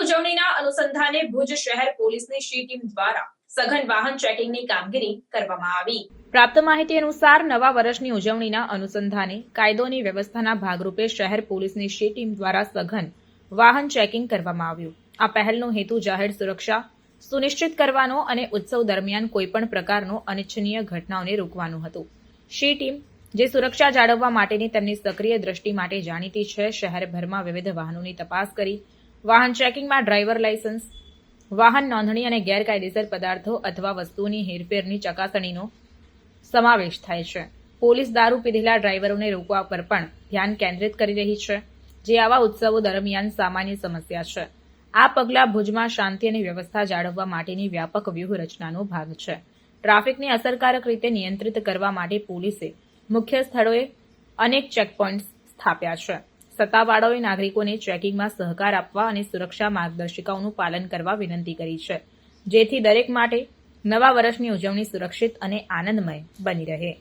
અનુસંધાને ભુજ શહેર પોલીસની શી ટીમ દ્વારા સઘન વાહન ચેકિંગની કામગીરી કરવામાં આવી. પ્રાપ્ત માહિતી અનુસાર નવા વર્ષની ઉજવણીના અનુસંધાને કાયદોની વ્યવસ્થાના ભાગરૂપે શહેર પોલીસની શી ટીમ દ્વારા સઘન વાહન ચેકિંગ કરવામાં આવ્યું. આ પહેલનો હેતુ જાહેર સુરક્ષા, સુનિશ્ચિત કરવાનો અને ઉત્સવ દરમિયાન કોઈપણ પ્રકારનો અનિચ્છનીય ઘટનાઓને રોકવાનું હતું. શી ટીમ, જે સુરક્ષા જાળવવા માટેની તેમની સક્રિય દ્રષ્ટિ માટે જાણીતી છે, શહેરભરમાં વિવિધ વાહનોની તપાસ કરી વાહન ચેકિંગમાં ડ્રાઈવર લાયસન્સ વાહન નોંધણી અને ગેરકાયદેસર પદાર્થો અથવા વસ્તુઓની હેરફેરની ચકાસણીનો સમાવેશ થાય છે. પોલીસ દારૂ પીધેલા ડ્રાઈવરોને રોકવા પર પણ ધ્યાન કેન્દ્રિત કરી રહી છે, જે આવા ઉત્સવો દરમિયાન સામાન્ય સમસ્યા છે. આ પગલાં ભુજમાં શાંતિ અને વ્યવસ્થા જાળવવા માટેની વ્યાપક વ્યૂહરચનાનો ભાગ છે. ટ્રાફિકને અસરકારક રીતે નિયંત્રિત કરવા માટે પોલીસે મુખ્ય સ્થળોએ અનેક ચેકપોઇન્ટ્સ સ્થાપ્યા છે. સત્તાવાળાઓએ નાગરિકોને ચેકિંગમાં સહકાર આપવા અને સુરક્ષા માર્ગદર્શિકાઓનું પાલન કરવા વિનંતી કરી છે, જેથી દરેક માટે નવા વર્ષની ઉજવણી સુરક્ષિત અને આનંદમય બની રહે.